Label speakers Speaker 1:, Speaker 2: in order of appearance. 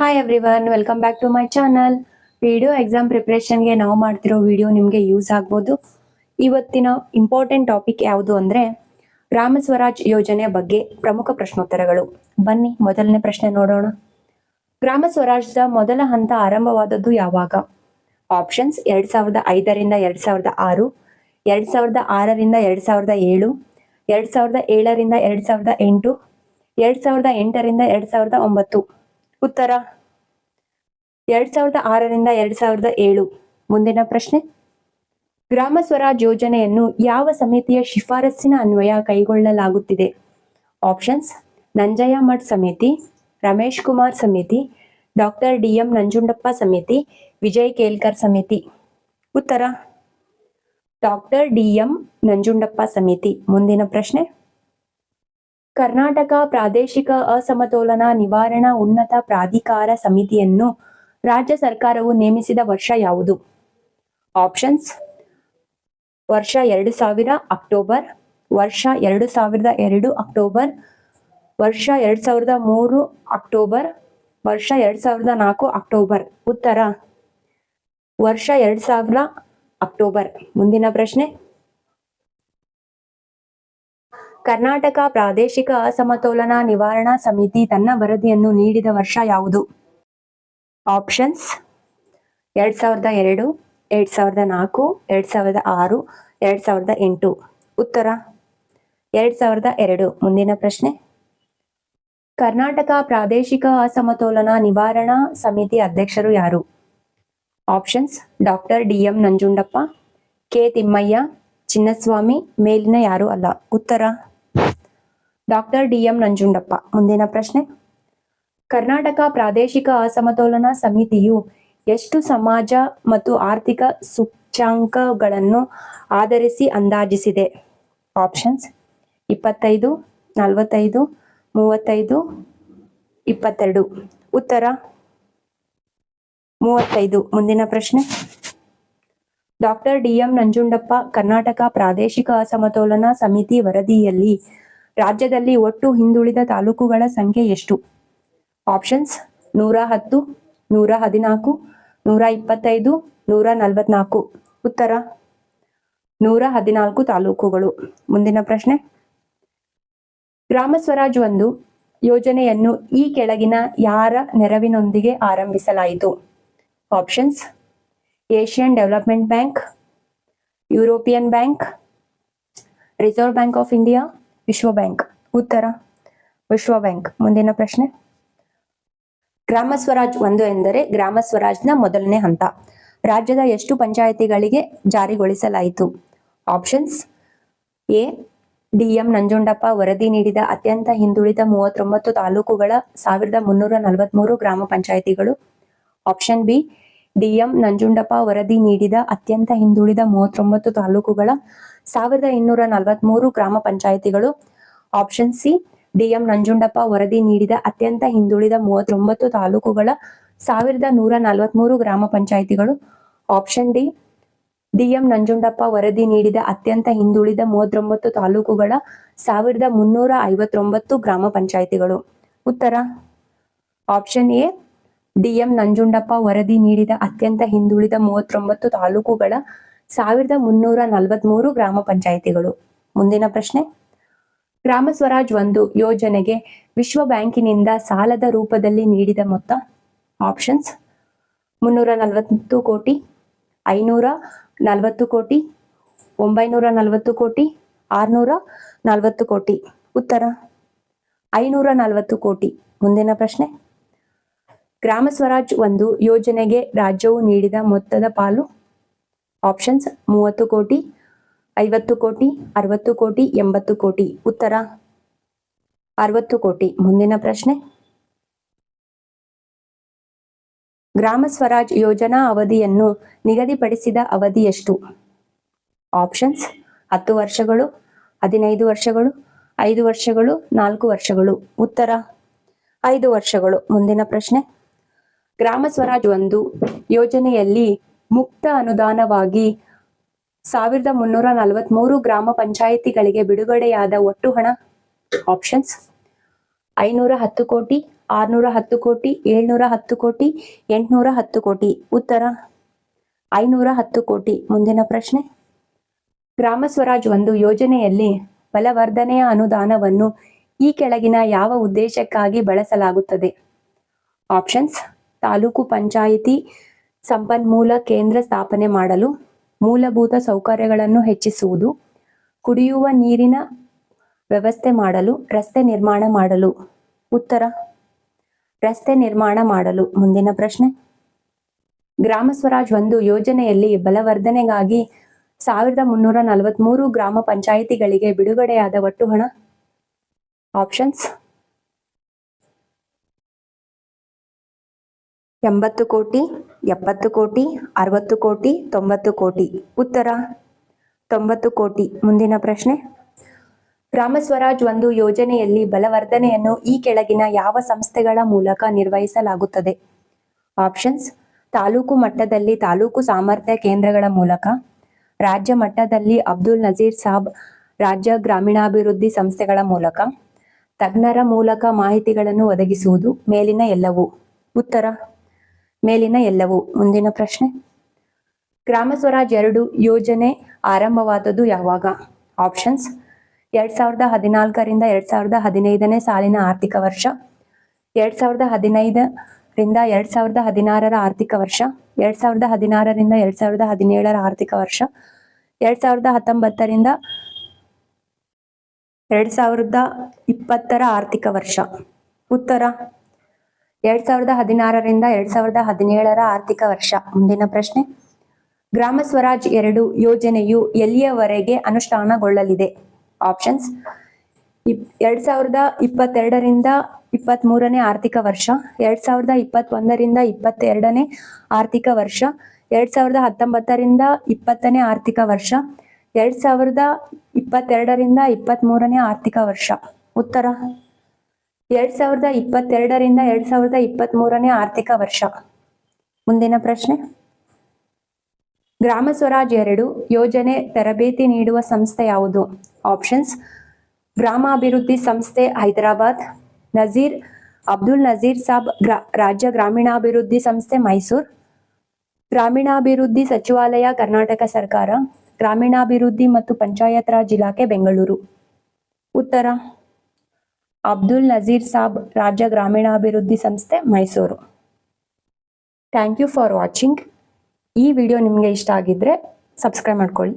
Speaker 1: Hi everyone welcome back to my channel video exam ಪ್ರಿಪ್ರೇಷನ್ಗೆ ನಾವು ಮಾಡ್ತಿರೋ video ನಿಮಗೆ use ಆಗ್ಬೋದು. ಇವತ್ತಿನ ಇಂಪಾರ್ಟೆಂಟ್ ಟಾಪಿಕ್ ಯಾವುದು ಅಂದರೆ ಗ್ರಾಮ ಸ್ವರಾಜ್ ಯೋಜನೆ ಬಗ್ಗೆ ಪ್ರಮುಖ ಪ್ರಶ್ನೋತ್ತರಗಳು. ಬನ್ನಿ, ಮೊದಲನೇ ಪ್ರಶ್ನೆ ನೋಡೋಣ. ಗ್ರಾಮ ಸ್ವರಾಜ್ದ ಮೊದಲ ಹಂತ ಆರಂಭವಾದದ್ದು ಯಾವಾಗ? ಆಪ್ಷನ್ಸ್ ಎರಡು ಸಾವಿರದ ಐದರಿಂದ ಎರಡು ಸಾವಿರದ ಆರು, ಎರಡು ಸಾವಿರದ ಆರರಿಂದ ಎರಡು ಸಾವಿರದ ಏಳು, ಎರಡು ಸಾವಿರದ ಏಳರಿಂದ ಎರಡು ಸಾವಿರದ ಎಂಟು, ಎರಡು ಸಾವಿರದ ಎಂಟರಿಂದ ಎರಡು ಸಾವಿರದ ಒಂಬತ್ತು. ಉತ್ತರ. ಎರಡ್ ಸಾವಿರದ ಆರರಿಂದ ಎರಡ್ ಸಾವಿರದ ಏಳು. ಮುಂದಿನ ಪ್ರಶ್ನೆ. ಗ್ರಾಮ ಸ್ವರಾಜ್ ಯೋಜನೆಯನ್ನು ಯಾವ ಸಮಿತಿಯ ಶಿಫಾರಸ್ಸಿನ ಅನ್ವಯ ಕೈಗೊಳ್ಳಲಾಗುತ್ತಿದೆ? ಆಪ್ಷನ್ಸ್, ನಂಜಯ್ಯ ಮಠ್ ಸಮಿತಿ, ರಮೇಶ್ ಕುಮಾರ್ ಸಮಿತಿ, ಡಾಕ್ಟರ್ ಡಿ ಎಂ ನಂಜುಂಡಪ್ಪ ಸಮಿತಿ, ವಿಜಯ್ ಕೇಲ್ಕರ್ ಸಮಿತಿ. ಉತ್ತರ. ಡಾಕ್ಟರ್ ಡಿ ಎಂ ನಂಜುಂಡಪ್ಪ ಸಮಿತಿ. ಮುಂದಿನ ಪ್ರಶ್ನೆ. ಕರ್ನಾಟಕ ಪ್ರಾದೇಶಿಕ ಅಸಮತೋಲನ ನಿವಾರಣಾ ಉನ್ನತ ಪ್ರಾಧಿಕಾರ ಸಮಿತಿಯನ್ನು ರಾಜ್ಯ ಸರ್ಕಾರವು ನೇಮಿಸಿದ ವರ್ಷ ಯಾವುದು? ಆಪ್ಷನ್ಸ್, ವರ್ಷ ಎರಡು ಸಾವಿರ ಅಕ್ಟೋಬರ್, ವರ್ಷ ಎರಡು ಸಾವಿರದ ಎರಡು ಅಕ್ಟೋಬರ್, ವರ್ಷ ಎರಡ್ ಸಾವಿರದ ಮೂರು ಅಕ್ಟೋಬರ್, ವರ್ಷ ಎರಡ್ ಸಾವಿರದ ನಾಲ್ಕು ಅಕ್ಟೋಬರ್. ಉತ್ತರ, ವರ್ಷ ಎರಡ್ ಸಾವಿರ ಅಕ್ಟೋಬರ್. ಮುಂದಿನ ಪ್ರಶ್ನೆ. ಕರ್ನಾಟಕ ಪ್ರಾದೇಶಿಕ ಅಸಮತೋಲನ ನಿವಾರಣಾ ಸಮಿತಿ ತನ್ನ ವರದಿಯನ್ನು ನೀಡಿದ ವರ್ಷ ಯಾವುದು? ಆಪ್ಷನ್ಸ್ ಎರಡ್ ಸಾವಿರದ ಎರಡು, ಎರಡ್ ಸಾವಿರದ ನಾಲ್ಕು, ಎರಡ್ ಸಾವಿರದ ಆರು, ಎರಡ್ ಸಾವಿರದ ಎಂಟು. ಉತ್ತರ ಎರಡ್ ಸಾವಿರದ ಎರಡು, ಮುಂದಿನ ಪ್ರಶ್ನೆ. ಕರ್ನಾಟಕ ಪ್ರಾದೇಶಿಕ ಅಸಮತೋಲನ ನಿವಾರಣಾ ಸಮಿತಿ ಅಧ್ಯಕ್ಷರು ಯಾರು? Options doctor D M Nanjundappa, K Thimmaiah, Chinnaswamy ಮೇಲಿನ ಯಾರು ಅಲ್ಲ. ಉತ್ತರ ಡಾಕ್ಟರ್ ಡಿಎಂ ನಂಜುಂಡಪ್ಪ. ಮುಂದಿನ ಪ್ರಶ್ನೆ. ಕರ್ನಾಟಕ ಪ್ರಾದೇಶಿಕ ಅಸಮತೋಲನ ಸಮಿತಿಯು ಎಷ್ಟು ಸಮಾಜ ಮತ್ತು ಆರ್ಥಿಕ ಸೂಚ್ಯಾಂಕಗಳನ್ನು ಆಧರಿಸಿ ಅಂದಾಜಿಸಿದೆ? ಆಪ್ಷನ್ಸ್. ಇಪ್ಪತ್ತೈದು, ನಲವತ್ತೈದು, ಮೂವತ್ತೈದು, ಇಪ್ಪತ್ತೆರಡು. ಉತ್ತರ. ಮೂವತ್ತೈದು. ಮುಂದಿನ ಪ್ರಶ್ನೆ. Doctor D M Nanjundappa Karnataka ಪ್ರಾದೇಶಿಕ ಅಸಮತೋಲನ ಸಮಿತಿ ವರದಿಯಲ್ಲಿ ರಾಜ್ಯದಲ್ಲಿ ಒಟ್ಟು ಹಿಂದುಳಿದ ತಾಲೂಕುಗಳ ಸಂಖ್ಯೆ ಎಷ್ಟು? ಆಪ್ಷನ್ಸ್ ನೂರ ಹತ್ತು, ನೂರ ಹದಿನಾಲ್ಕು, ನೂರ ಇಪ್ಪತ್ತೈದು, ನೂರ ನಲವತ್ನಾಲ್ಕು. ಉತ್ತರ, ನೂರ ಹದಿನಾಲ್ಕು ತಾಲೂಕುಗಳು. ಮುಂದಿನ ಪ್ರಶ್ನೆ. ಗ್ರಾಮ ಸ್ವರಾಜ್ ಒಂದು ಯೋಜನೆಯನ್ನು ಈ ಕೆಳಗಿನ ಯಾರ ನೆರವಿನೊಂದಿಗೆ ಆರಂಭಿಸಲಾಯಿತು? Options Asian development bank European bank reserve bank of India ವಿಶ್ವ ಬ್ಯಾಂಕ್ ಉತ್ತರ. ವಿಶ್ವ ಬ್ಯಾಂಕ್ ಮುಂದಿನ ಪ್ರಶ್ನೆ. ಗ್ರಾಮ ಸ್ವರಾಜ್ ಒಂದು ಎಂದರೆ ಗ್ರಾಮ ಸ್ವರಾಜ್ನ ಮೊದಲನೇ ಹಂತ. ರಾಜ್ಯದ ಎಷ್ಟು ಪಂಚಾಯಿತಿಗಳಿಗೆ ಜಾರಿಗೊಳಿಸಲಾಯಿತು? ಆಪ್ಷನ್ಸ್. ಎ. ಡಿಎಂ ನಂಜುಂಡಪ್ಪ ವರದಿ ನೀಡಿದ ಅತ್ಯಂತ ಹಿಂದುಳಿದ ಮೂವತ್ತೊಂಬತ್ತು ತಾಲೂಕುಗಳ ಸಾವಿರದ ಮುನ್ನೂರ ನಲವತ್ಮೂರು ಗ್ರಾಮ ಪಂಚಾಯಿತಿಗಳು. Option B. ಡಿಎಂ ನಂಜುಂಡಪ್ಪ ವರದಿ ನೀಡಿದ ಅತ್ಯಂತ ಹಿಂದುಳಿದ ಮೂವತ್ತೊಂಬತ್ತು ತಾಲೂಕುಗಳ ಸಾವಿರದ ಇನ್ನೂರ ನಲವತ್ಮೂರು ಗ್ರಾಮ ಪಂಚಾಯಿತಿಗಳು. ಆಪ್ಷನ್ ಸಿ ಡಿಎಂ ನಂಜುಂಡಪ್ಪ ವರದಿ ನೀಡಿದ ಅತ್ಯಂತ ಹಿಂದುಳಿದ ಮೂವತ್ತೊಂಬತ್ತು ತಾಲೂಕುಗಳ ಸಾವಿರದ ನೂರ ನಲವತ್ಮೂರು ಗ್ರಾಮ ಪಂಚಾಯಿತಿಗಳು. ಆಪ್ಷನ್ ಡಿ ಡಿಎಂ ನಂಜುಂಡಪ್ಪ ವರದಿ ನೀಡಿದ ಅತ್ಯಂತ ಹಿಂದುಳಿದ ಮೂವತ್ತೊಂಬತ್ತು ತಾಲೂಕುಗಳ ಸಾವಿರದ ಮುನ್ನೂರ ಐವತ್ತೊಂಬತ್ತು ಗ್ರಾಮ ಪಂಚಾಯಿತಿಗಳು. ಉತ್ತರ. ಆಪ್ಷನ್ ಎ ಡಿಎಂ ನಂಜುಂಡಪ್ಪ ವರದಿ ನೀಡಿದ ಅತ್ಯಂತ ಹಿಂದುಳಿದ ಮೂವತ್ತೊಂಬತ್ತು ತಾಲೂಕುಗಳ ಸಾವಿರದ ಮುನ್ನೂರ ನಲವತ್ಮೂರು ಗ್ರಾಮ ಪಂಚಾಯಿತಿಗಳು. ಮುಂದಿನ ಪ್ರಶ್ನೆ. ಗ್ರಾಮ ಸ್ವರಾಜ್ ಒಂದು ಯೋಜನೆಗೆ ವಿಶ್ವ ಬ್ಯಾಂಕಿನಿಂದ ಸಾಲದ ರೂಪದಲ್ಲಿ ನೀಡಿದ ಮೊತ್ತ. ಆಪ್ಷನ್ಸ್. ಮುನ್ನೂರ ನಲವತ್ತು ಕೋಟಿ, ಐನೂರ ನಲವತ್ತು ಕೋಟಿ, ಒಂಬೈನೂರ ನಲವತ್ತು ಕೋಟಿ, ಆರ್ನೂರ ನಲವತ್ತು ಕೋಟಿ. ಉತ್ತರ. ಐನೂರ ನಲವತ್ತು ಕೋಟಿ. ಮುಂದಿನ ಪ್ರಶ್ನೆ. ಗ್ರಾಮ ಸ್ವರಾಜ್ ಒಂದು ಯೋಜನೆಗೆ ರಾಜ್ಯವು ನೀಡಿದ ಮೊತ್ತದ ಪಾಲು? ಆಪ್ಷನ್ಸ್ ಮೂವತ್ತು ಕೋಟಿ, ಐವತ್ತು ಕೋಟಿ, ಅರವತ್ತು ಕೋಟಿ, ಎಂಬತ್ತು ಕೋಟಿ. ಉತ್ತರ, ಅರವತ್ತು ಕೋಟಿ. ಮುಂದಿನ ಪ್ರಶ್ನೆ. ಗ್ರಾಮ ಸ್ವರಾಜ್ ಯೋಜನಾ ಅವಧಿಯನ್ನು ನಿಗದಿಪಡಿಸಿದ ಅವಧಿ ಎಷ್ಟು? ಆಪ್ಷನ್ಸ್ ಹತ್ತು ವರ್ಷಗಳು, ಹದಿನೈದು ವರ್ಷಗಳು, ಐದು ವರ್ಷಗಳು, ನಾಲ್ಕು ವರ್ಷಗಳು. ಉತ್ತರ, ಐದು ವರ್ಷಗಳು. ಮುಂದಿನ ಪ್ರಶ್ನೆ. ಗ್ರಾಮ ಸ್ವರಾಜ್ ಒಂದು ಯೋಜನೆಯಲ್ಲಿ ಮುಕ್ತ ಅನುದಾನವಾಗಿ ಸಾವಿರದ ಮುನ್ನೂರ ನಲವತ್ಮೂರು ಗ್ರಾಮ ಪಂಚಾಯಿತಿಗಳಿಗೆ ಬಿಡುಗಡೆಯಾದ ಒಟ್ಟು ಹಣ ಆಪ್ಷನ್ಸ್ ಐನೂರ ಹತ್ತು ಕೋಟಿ, ಆರ್ನೂರ ಹತ್ತು ಕೋಟಿ, ಏಳ್ನೂರ ಹತ್ತು ಕೋಟಿ, ಎಂಟ್ನೂರ ಹತ್ತು ಕೋಟಿ. ಉತ್ತರ ಐನೂರ ಹತ್ತು ಕೋಟಿ. ಮುಂದಿನ ಪ್ರಶ್ನೆ. ಗ್ರಾಮ ಸ್ವರಾಜ್ ಒಂದು ಯೋಜನೆಯಲ್ಲಿ ಬಲವರ್ಧನೆಯ ಅನುದಾನವನ್ನು ಈ ಕೆಳಗಿನ ಯಾವ ಉದ್ದೇಶಕ್ಕಾಗಿ ಬಳಸಲಾಗುತ್ತದೆ? ಆಪ್ಷನ್ಸ್ ತಾಲೂಕು ಪಂಚಾಯಿತಿ ಸಂಪನ್ಮೂಲ ಕೇಂದ್ರ ಸ್ಥಾಪನೆ ಮಾಡಲು ಮೂಲಭೂತ ಸೌಕರ್ಯಗಳನ್ನು ಹೆಚ್ಚಿಸುವುದು, ಕುಡಿಯುವ ನೀರಿನ ವ್ಯವಸ್ಥೆ ಮಾಡಲು, ರಸ್ತೆ ನಿರ್ಮಾಣ ಮಾಡಲು. ಉತ್ತರ, ರಸ್ತೆ ನಿರ್ಮಾಣ ಮಾಡಲು. ಮುಂದಿನ ಪ್ರಶ್ನೆ. ಗ್ರಾಮ ಸ್ವರಾಜ್ ಒಂದು ಯೋಜನೆಯಲ್ಲಿ ಬಲವರ್ಧನೆಗಾಗಿ ಸಾವಿರದ ಮುನ್ನೂರ ನಲವತ್ಮೂರು ಗ್ರಾಮ ಪಂಚಾಯಿತಿಗಳಿಗೆ ಬಿಡುಗಡೆಯಾದ ಒಟ್ಟು ಹಣ. ಆಪ್ಷನ್ಸ್. ಎಂಬತ್ತು ಕೋಟಿ, ಎಪ್ಪತ್ತು ಕೋಟಿ, ಅರವತ್ತು ಕೋಟಿ, ತೊಂಬತ್ತು ಕೋಟಿ. ಉತ್ತರ, ತೊಂಬತ್ತು ಕೋಟಿ. ಮುಂದಿನ ಪ್ರಶ್ನೆ. ಗ್ರಾಮ ಸ್ವರಾಜ್ ಒಂದು ಯೋಜನೆಯಲ್ಲಿ ಬಲವರ್ಧನೆಯನ್ನು ಈ ಕೆಳಗಿನ ಯಾವ ಸಂಸ್ಥೆಗಳ ಮೂಲಕ ನಿರ್ವಹಿಸಲಾಗುತ್ತದೆ? ಆಪ್ಷನ್ಸ್, ತಾಲೂಕು ಮಟ್ಟದಲ್ಲಿ ತಾಲೂಕು ಸಾಮರ್ಥ್ಯ ಕೇಂದ್ರಗಳ ಮೂಲಕ, ರಾಜ್ಯ ಮಟ್ಟದಲ್ಲಿ ಅಬ್ದುಲ್ ನಜೀರ್ ಸಾಬ್ ರಾಜ್ಯ ಗ್ರಾಮೀಣಾಭಿವೃದ್ಧಿ ಸಂಸ್ಥೆಗಳ ಮೂಲಕ, ತಜ್ಞರ ಮೂಲಕ ಮಾಹಿತಿಗಳನ್ನು ಒದಗಿಸುವುದು ಮೇಲಿನ ಎಲ್ಲವೂ. ಉತ್ತರ ಮೇಲಿನ ಎಲ್ಲವೂ? ಮುಂದಿನ ಪ್ರಶ್ನೆ. ಗ್ರಾಮ ಸ್ವರಾಜ್ ಎರಡು ಯೋಜನೆ ಆರಂಭವಾದದ್ದು ಯಾವಾಗ? ಆಪ್ಷನ್ಸ್, ಎರಡ್ ಸಾವಿರದ ಹದಿನಾಲ್ಕರಿಂದ ಎರಡ್ ಸಾವಿರದ ಹದಿನೈದನೇ ಸಾಲಿನ ಆರ್ಥಿಕ ವರ್ಷ, ಎರಡ್ ಸಾವಿರದ ಹದಿನೈದರಿಂದ ಎರಡ್ ಸಾವಿರದ ಹದಿನಾರರ ಆರ್ಥಿಕ ವರ್ಷ, ಎರಡ್ ಸಾವಿರದ ಹದಿನಾರರಿಂದ ಎರಡ್ ಸಾವಿರದ ಹದಿನೇಳರ ಆರ್ಥಿಕ ವರ್ಷ, ಎರಡ್ ಸಾವಿರದ ಹತ್ತೊಂಬತ್ತರಿಂದ ಎರಡ್ ಸಾವಿರದ ಇಪ್ಪತ್ತರ ಆರ್ಥಿಕ ವರ್ಷ. ಉತ್ತರ. ಎರಡ್ ಸಾವಿರದ ಹದಿನಾರರಿಂದ ಎರಡ್ ಸಾವಿರದ ಹದಿನೇಳರ ಆರ್ಥಿಕ ವರ್ಷ. ಮುಂದಿನ ಪ್ರಶ್ನೆ. ಗ್ರಾಮ ಸ್ವರಾಜ್ ಎರಡು ಯೋಜನೆಯು ಎಲ್ಲಿಯವರೆಗೆ ಅನುಷ್ಠಾನಗೊಳ್ಳಲಿದೆ? ಆಪ್ಷನ್ಸ್. ಎರಡ್ ಸಾವಿರದ ಇಪ್ಪತ್ತೆರಡರಿಂದ ಇಪ್ಪತ್ತ್ ಮೂರನೇ ಆರ್ಥಿಕ ವರ್ಷ, ಎರಡ್ ಸಾವಿರದ ಇಪ್ಪತ್ತೊಂದರಿಂದ ಇಪ್ಪತ್ತೆರಡನೇ ಆರ್ಥಿಕ ವರ್ಷ, ಎರಡ್ ಸಾವಿರದ ಹತ್ತೊಂಬತ್ತರಿಂದ ಇಪ್ಪತ್ತನೇ ಆರ್ಥಿಕ ವರ್ಷ, ಎರಡ್ ಸಾವಿರದ ಇಪ್ಪತ್ತೆರಡರಿಂದ ಇಪ್ಪತ್ತ್ ಮೂರನೇ ಆರ್ಥಿಕ ವರ್ಷ. ಉತ್ತರ. ಎರಡ್ ಸಾವಿರದ ಇಪ್ಪತ್ತೆರಡರಿಂದ ಎರಡ್ ಸಾವಿರದ ಇಪ್ಪತ್ತ್ ಮೂರನೇ ಆರ್ಥಿಕ ವರ್ಷ. ಮುಂದಿನ ಪ್ರಶ್ನೆ. ಗ್ರಾಮ ಸ್ವರಾಜ್ ಎರಡು ಯೋಜನೆ ತರಬೇತಿ ನೀಡುವ ಸಂಸ್ಥೆ ಯಾವುದು? ಆಪ್ಷನ್ಸ್, ಗ್ರಾಮಾಭಿವೃದ್ಧಿ ಸಂಸ್ಥೆ ಹೈದರಾಬಾದ್, ನಜೀರ್ ಅಬ್ದುಲ್ ನಜೀರ್ ಸಾಬ್ ರಾಜ್ಯ ಗ್ರಾಮೀಣಾಭಿವೃದ್ಧಿ ಸಂಸ್ಥೆ ಮೈಸೂರು, ಗ್ರಾಮೀಣಾಭಿವೃದ್ಧಿ ಸಚಿವಾಲಯ ಕರ್ನಾಟಕ ಸರ್ಕಾರ, ಗ್ರಾಮೀಣಾಭಿವೃದ್ಧಿ ಮತ್ತು ಪಂಚಾಯತ್ ರಾಜ್ ಇಲಾಖೆ ಬೆಂಗಳೂರು. ಉತ್ತರ. ಅಬ್ದುಲ್ ನಜೀರ್ ಸಾಬ್ ರಾಜ್ಯ ಗ್ರಾಮೀಣಾಭಿವೃದ್ಧಿ ಸಂಸ್ಥೆ, Mysuru. Thank you for watching ಈ ವಿಡಿಯೋ ನಿಮಗೆ ಇಷ್ಟ ಆಗಿದ್ರೆ ಸಬ್ಸ್ಕ್ರೈಬ್ ಮಾಡ್ಕೊಳ್ಳಿ.